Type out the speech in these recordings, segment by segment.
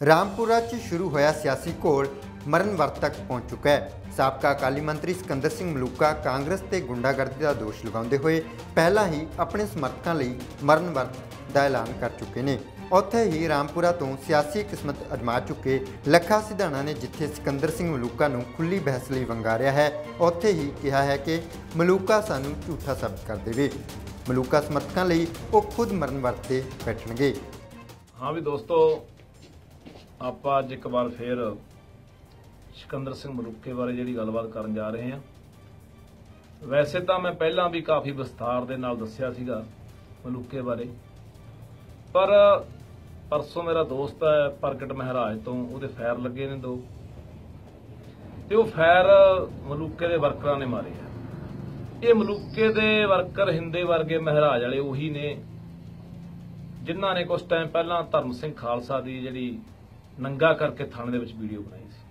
ਰਾਮਪੁਰਾ 'ਚ ਸ਼ੁਰੂ ਹੋਇਆ ਸਿਆਸੀ ਘੋਲ ਮਰਨ ਵਰਤ ਤੱਕ ਪਹੁੰਚ ਚੁੱਕਾ ਹੈ। ਸਾਬਕਾ ਅਕਾਲੀ ਮੰਤਰੀ ਸਿਕੰਦਰ ਸਿੰਘ ਮਲੂਕਾ ਕਾਂਗਰਸ ਤੇ ਗੁੰਡਾਗਰਦੀ ਦਾ ਦੋਸ਼ ਲਗਾਉਂਦੇ ਹੋਏ ਪਹਿਲਾਂ ਹੀ ਆਪਣੇ ਸਮਰਥਕਾਂ ਲਈ ਮਰਨ ਵਰਤ ਦਾ ਐਲਾਨ ਕਰ ਚੁੱਕੇ ਨੇ। ਉੱਥੇ ਹੀ ਰਾਮਪੁਰਾ ਤੋਂ ਸਿਆਸੀ ਕਿਸਮਤ ਅਜਮਾ ਚੁੱਕੇ ਲੱਖਾ ਸਿਧਾਣਾ ਨੇ ਜਿੱਥੇ ਸਿਕੰਦਰ ਸਿੰਘ ਮਲੂਕਾ ਨੂੰ ਖੁੱਲੀ ਬਹਿਸ ਲਈ ਵੰਗਾਰਿਆ ਹੈ, ਉੱਥੇ ਹੀ ਕਿਹਾ ਹੈ ਕਿ ਮਲੂਕਾ ਸਾਨੂੰ ਝੂਠਾ ਸਾਬਤ ਕਰ ਦੇਵੇ। ਮਲੂਕਾ ਸਮਰਥਕਾਂ ਲਈ ਉਹ ਖੁਦ ਮਰਨ ਵਰਤ ਤੇ ਬੈਠਣਗੇ। ਹਾਂ ਵੀ ਦੋਸਤੋ ਆਪਾਂ ਅੱਜ ਇੱਕ ਵਾਰ ਫੇਰ ਸਿਕੰਦਰ ਸਿੰਘ ਮਲੂਕੇ ਬਾਰੇ ਜਿਹੜੀ ਗੱਲਬਾਤ ਕਰਨ ਜਾ ਰਹੇ ਹਾਂ। ਵੈਸੇ ਤਾਂ ਮੈਂ ਪਹਿਲਾਂ ਵੀ ਕਾਫੀ ਵਿਸਥਾਰ ਦੇ ਨਾਲ ਦੱਸਿਆ ਸੀਗਾ ਮਲੂਕੇ ਬਾਰੇ। ਪਰ ਪਰਸੋਂ ਮੇਰਾ ਦੋਸਤ ਹੈ ਪ੍ਰਗਟ ਮਹਾਰਾਜ ਤੋਂ, ਉਹਦੇ ਫਾਇਰ ਲੱਗੇ ਨੇ ਦੋ। ਤੇ ਉਹ ਫਾਇਰ ਮਲੂਕੇ ਦੇ ਵਰਕਰਾਂ ਨੇ ਮਾਰੇ ਆ। ਇਹ ਮਲੂਕੇ ਦੇ ਵਰਕਰ ਹਿੰਦੇ ਵਰਗੇ ਮਹਾਰਾਜ ਵਾਲੇ ਉਹੀ ਨੇ, ਜਿਨ੍ਹਾਂ ਨੇ ਕੁਝ ਟਾਈਮ ਪਹਿਲਾਂ ਧਰਮ ਸਿੰਘ ਖਾਲਸਾ ਦੀ ਜਿਹੜੀ ਨੰਗਾ ਕਰਕੇ ਥਾਣੇ ਦੇ ਵਿੱਚ ਵੀਡੀਓ ਬਣਾਈ ਸੀ।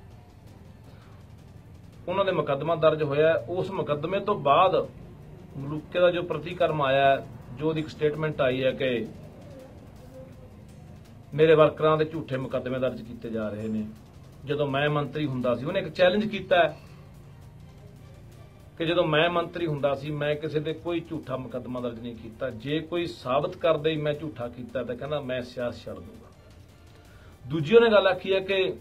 ਉਹਨਾਂ ਦੇ ਮੁਕੱਦਮਾ ਦਰਜ ਹੋਇਆ। ਉਸ ਮੁਕੱਦਮੇ ਤੋਂ ਬਾਅਦ ਮਲੂਕੇ ਦਾ ਜੋ ਪ੍ਰਤੀਕਰਮ ਆਇਆ ਜੋ ਉਹਦੀ ਇੱਕ ਸਟੇਟਮੈਂਟ ਆਈ ਹੈ ਕਿ ਮੇਰੇ ਵਰਕਰਾਂ ਦੇ ਝੂਠੇ ਮੁਕੱਦਮੇ ਦਰਜ ਕੀਤੇ ਜਾ ਰਹੇ ਨੇ। ਜਦੋਂ ਮੈਂ ਮੰਤਰੀ ਹੁੰਦਾ ਸੀ, ਉਹਨੇ ਇੱਕ ਚੈਲੰਜ ਕੀਤਾ ਕਿ ਜਦੋਂ ਮੈਂ ਮੰਤਰੀ ਹੁੰਦਾ ਸੀ, ਮੈਂ ਕਿਸੇ ਤੇ ਕੋਈ ਝੂਠਾ ਮੁਕੱਦਮਾ ਦਰਜ ਨਹੀਂ ਕੀਤਾ। ਜੇ ਕੋਈ ਸਾਬਤ ਕਰਦੇ ਹੀ ਮੈਂ ਝੂਠਾ ਕੀਤਾ ਤਾਂ ਕਹਿੰਦਾ ਮੈਂ ਸਿਆਸਤ ਛੱਡ ਦੂੰਗਾ। ਦੂਜੀ ਉਹਨੇ ਗੱਲ ਆਖੀ ਹੈ ਕਿ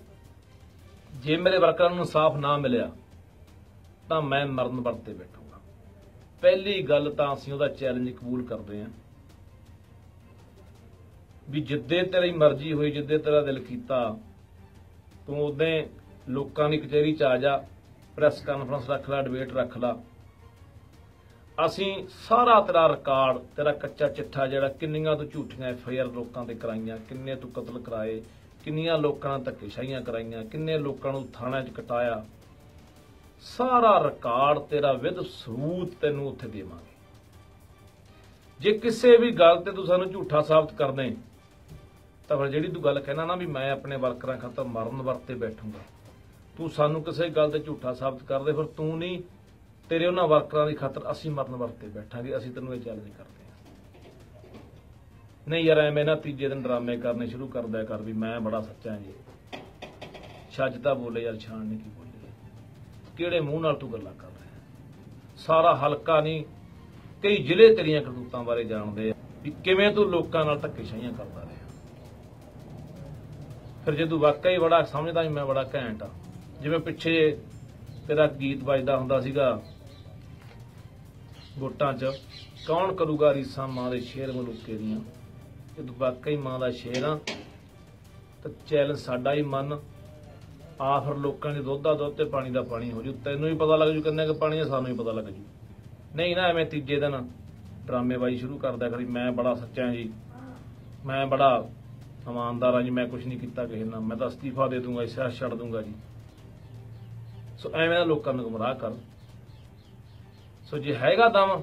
ਜੇ ਮੇਰੇ ਵਰਕਰਾਂ ਨੂੰ ਇਨਸਾਫ ਨਾ ਮਿਲਿਆ, ਤਾਂ ਮੈਂ ਮਰਨ ਵਰਤੇ ਬੈਠੂਗਾ। ਪਹਿਲੀ ਗੱਲ ਤਾਂ ਅਸੀਂ ਉਹਦਾ ਚੈਲੰਜ ਕਬੂਲ ਕਰਦੇ ਹਾਂ ਵੀ ਜਿੱਦੇ ਤੇਰੀ ਮਰਜ਼ੀ ਹੋਈ, ਜਿੱਦੇ ਤੇਰਾ ਦਿਲ ਕੀਤਾ, ਤੂੰ ਉਦੋਂ ਲੋਕਾਂ ਦੀ ਕਚਹਿਰੀ ਚ ਆ ਜਾ ਪ੍ਰੈਸ ਕਾਨਫਰੰਸ ਰੱਖ ਲੈ ਡਿਬੇਟ ਰੱਖ ਲੈ। ਅਸੀਂ ਸਾਰਾ ਤੇਰਾ ਰਿਕਾਰਡ ਤੇਰਾ ਕੱਚਾ ਚਿੱਠਾ ਜਿਹੜਾ ਕਿੰਨੀਆਂ ਤੋਂ ਝੂਠੀਆਂ ਐਫ ਆਈ ਆਰ ਲੋਕਾਂ ਤੇ ਕਰਾਈਆਂ, ਕਿੰਨੇ ਤੋਂ ਕਤਲ ਕਰਾਏ ਕਿੰਨੀਆਂ ਲੋਕਾਂ ਨਾਲ ਧੱਕੇਸ਼ਾਹੀਆਂ ਕਰਾਈਆਂ, ਕਿੰਨੇ ਲੋਕਾਂ ਨੂੰ ਥਾਣਿਆਂ 'ਚ ਕਟਾਇਆ। ਸਾਰਾ ਰਿਕਾਰਡ ਤੇਰਾ ਵਿਦ ਸਬੂਤ ਤੈਨੂੰ ਉੱਥੇ ਦੇਵਾਂਗੇ। ਜੇ ਕਿਸੇ ਵੀ ਗੱਲ ਤੇ ਤੂੰ ਸਾਨੂੰ ਝੂਠਾ ਸਾਬਤ ਕਰ ਤਾਂ ਫਿਰ ਜਿਹੜੀ ਤੂੰ ਗੱਲ ਕਹਿਣਾ ਨਾ ਵੀ ਮੈਂ ਆਪਣੇ ਵਰਕਰਾਂ ਖਾਤਰ ਮਰਨ ਵਰਤੇ ਬੈਠੂੰਗਾ। ਤੂੰ ਸਾਨੂੰ ਕਿਸੇ ਗੱਲ ਤੇ ਝੂਠਾ ਸਾਬਤ ਕਰਦੇ, ਫਿਰ ਤੂੰ ਨਹੀਂ, ਤੇਰੇ ਉਹਨਾਂ ਵਰਕਰਾਂ ਦੀ ਖਾਤਰ ਅਸੀਂ ਮਰਨ ਵਰਤੇ ਬੈਠਾਂਗੇ, ਅਸੀਂ ਤੈਨੂੰ ਇਹ ਚੈਲੰਜ ਕਰਦੇ ਨਹੀਂ ਯਾਰ, ਐਵੇਂ ਨਾ ਤੀਜੇ ਦਿਨ ਡਰਾਮੇ ਕਰਨੇ ਸ਼ੁਰੂ ਕਰਦਾ ਕਰ ਵੀ ਮੈਂ ਬੜਾ ਸੱਚਾ ਜੀ। ਛੱਜ ਤਾਂ ਬੋਲੇ ਯਾਰ, ਛਾਣ ਨਹੀਂ ਕੀ ਬੋਲੇ। ਕਿਹੜੇ ਮੂੰਹ ਨਾਲ ਤੂੰ ਗੱਲਾਂ ਕਰ ਰਿਹਾ? ਸਾਰਾ ਹਲਕਾ ਨਹੀਂ, ਕਈ ਜ਼ਿਲ੍ਹੇ ਤੇਰੀਆਂ ਕਰਤੂਤਾਂ ਬਾਰੇ ਜਾਣਦੇ ਆ ਵੀ ਕਿਵੇਂ ਤੂੰ ਲੋਕਾਂ ਨਾਲ ਧੱਕੇਸ਼ਾਹੀਆਂ ਕਰਦਾ ਰਿਹਾ। ਫਿਰ ਜੇ ਤੂੰ ਵਾਕਈ ਬੜਾ ਸਮਝਦਾ ਵੀ ਮੈਂ ਬੜਾ ਘੈਂਟ ਆ, ਜਿਵੇਂ ਪਿੱਛੇ ਤੇਰਾ ਗੀਤ ਵੱਜਦਾ ਹੁੰਦਾ ਸੀਗਾ, ਵੋਟਾਂ 'ਚ ਕੌਣ ਕਰੂਗਾ ਰੀਸਾਂ ਮਾਂ ਦੇ ਸ਼ੇਰ ਮਲੂਕੇ ਦੀਆਂ? ਜੇ ਵਾਕਈ ਮਾਂ ਦਾ ਸ਼ੇਰ ਆ, ਤਾਂ ਚੈਲੰਜ ਸਾਡਾ ਹੀ ਮਨ ਆ ਫਿਰ ਲੋਕਾਂ ਦੇ ਦੁੱਧ ਦਾ ਦੁੱਧ ਤੇ ਪਾਣੀ ਦਾ ਪਾਣੀ ਹੋ ਜੂ। ਤੈਨੂੰ ਵੀ ਪਤਾ ਲੱਗ ਜੂ ਕਿੰਨੇ ਕੁ ਪਾਣੀ ਆ, ਸਾਨੂੰ ਹੀ ਪਤਾ ਲੱਗ ਜੂ। ਨਹੀਂ ਨਾ ਐਵੇਂ ਤੀਜੇ ਦਿਨ ਡਰਾਮੇਬਾਜ਼ੀ ਸ਼ੁਰੂ ਕਰਦਾ ਕਰੀ। ਮੈਂ ਬੜਾ ਸੱਚਾ ਜੀ। ਮੈਂ ਬੜਾ ਇਮਾਨਦਾਰ ਆ ਜੀ, ਮੈਂ ਕੁਝ ਨਹੀਂ ਕੀਤਾ ਕਿਸੇ ਨਾਲ। ਮੈਂ ਤਾਂ ਅਸਤੀਫਾ ਦੇ ਦੂੰਗਾ ਸਿਆਸਤ ਛੱਡ ਦੂੰਗਾ ਜੀ। ਸੋ ਐਵੇਂ ਨਾ ਲੋਕਾਂ ਨੂੰ ਗੁੰਮਰਾਹ ਕਰ। ਸੋ ਜੇ ਹੈਗਾ ਦਮ,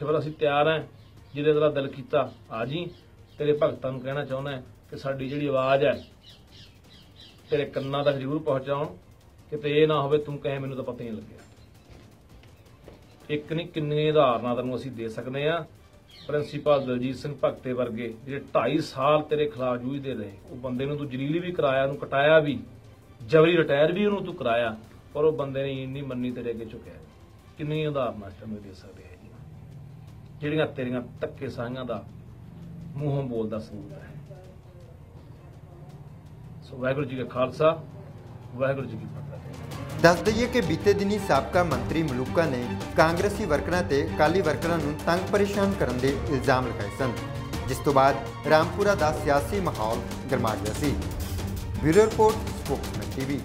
ਤੇ ਫਿਰ ਅਸੀਂ ਤਿਆਰ ਹਾਂ ਜਿਹਦੇ ਤੇਰਾ ਦਿਲ ਕੀਤਾ, ਆ ਜੀ। ਤੇਰੇ ਭਗਤਾਂ ਨੂੰ ਕਹਿਣਾ ਚਾਹੁੰਦਾ ਕਿ ਸਾਡੀ ਜਿਹੜੀ ਆਵਾਜ਼ ਹੈ, ਤੇਰੇ ਕੰਨਾਂ ਤੱਕ ਜ਼ਰੂਰ ਪਹੁੰਚਾਉਣ ਕਿਤੇ ਇਹ ਨਾ ਹੋਵੇ ਤੂੰ ਕਹੇ ਮੈਨੂੰ ਤਾਂ ਪਤਾ ਹੀ ਨਹੀਂ ਲੱਗਿਆ। ਇੱਕ ਨਹੀਂ ਕਿੰਨੇ ਉਦਾਹਰਨਾਂ ਤੈਨੂੰ ਅਸੀਂ ਦੇ ਸਕਦੇ ਆ। ਪ੍ਰਿੰਸੀਪਲ ਦਲਜੀਤ ਸਿੰਘ ਭਗਤੇ ਵਰਗੇ ਜਿਹੜੇ 2.5 ਸਾਲ ਤੇਰੇ ਖਿਲਾਫ ਜੂਝਦੇ ਰਹੇ। ਉਹ ਬੰਦੇ ਨੂੰ ਤੂੰ ਜਲੀਲ ਵੀ ਕਰਾਇਆ, ਉਹਨੂੰ ਕਟਾਇਆ ਵੀ, ਜਬਰੀ ਰਿਟਾਇਰ ਵੀ ਉਹਨੂੰ ਤੂੰ ਕਰਾਇਆ, ਪਰ ਉਹ ਬੰਦੇ ਨੇ ਇੰਨੀ ਮੰਨੀ ਤੇਰੇ ਅੱਗੇ ਝੁਕਿਆ ਕਿੰਨੀ ਉਦਾਹਰਨਾਂ ਤੈਨੂੰ ਦੇ ਸਕਦੇ ਆ ਜੀ। ਜਿਹੜੀਆਂ ਤੇਰੀਆਂ ਧੱਕੇ ਸਾਈਆਂ ਦਾ ਮੂੰਹੋਂ ਬੋਲਦਾ ਸਬੂਤ ਹੈ। ਸੋ ਵਾਹਿਗੁਰੂ ਜੀ ਕਾ ਖਾਲਸਾ, ਵਾਹਿਗੁਰੂ ਜੀ ਕੀ ਫਤਿਹ। ਦੱਸ ਦਈਏ ਕਿ ਬੀਤੇ ਦਿਨੀ ਸਾਬਕਾ ਮੰਤਰੀ ਮਲੂਕਾ ਨੇ ਕਾਂਗਰਸੀ ਵਰਕਰਾਂ ਤੇ ਅਕਾਲੀ ਵਰਕਰਾਂ ਨੂੰ ਤੰਗ ਪਰੇਸ਼ਾਨ ਕਰਨ ਦੇ ਇਲਜ਼ਾਮ ਲਗਾਏ ਸਨ, ਜਿਸ ਤੋਂ ਬਾਅਦ ਰਾਮਪੁਰਾ ਦਾ ਸਿਆਸੀ ਮਾਹੌਲ ਗਰਮਾ ਗਿਆ ਸੀ। Bureau report, spokesman TV.